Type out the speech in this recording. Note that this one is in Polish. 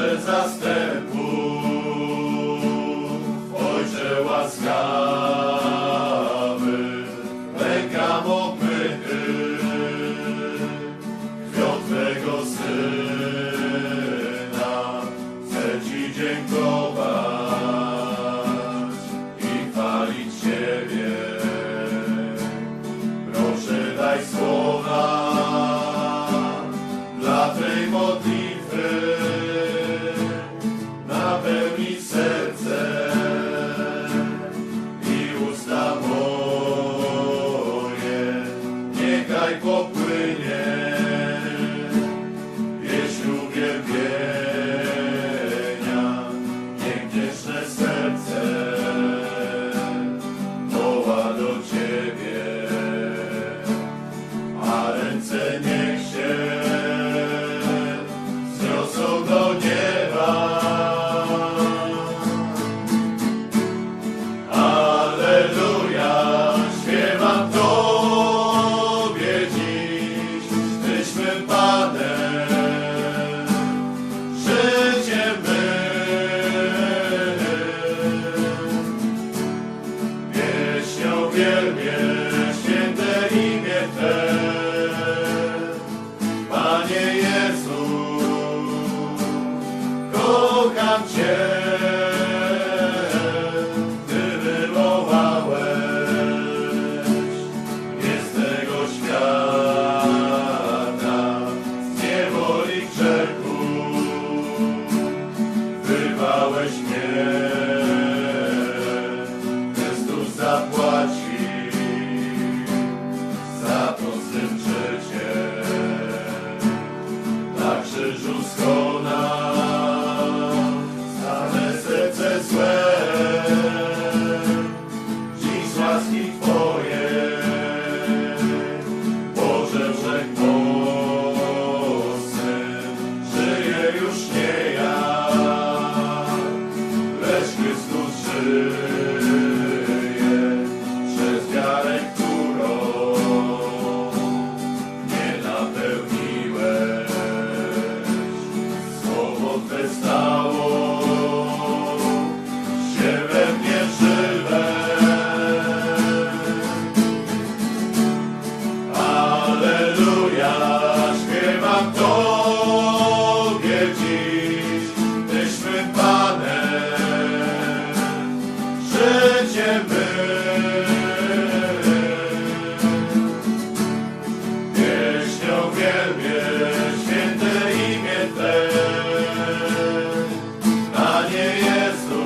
że zastępuje. Panie Jezu, kocham Cię. Boże Wszechmocny, żyję już nie ja, lecz Chrystus żyje. dziś, Tyśmy Panem, życie my. Pieśnią wielbię święte imię Twe, Panie Jezu.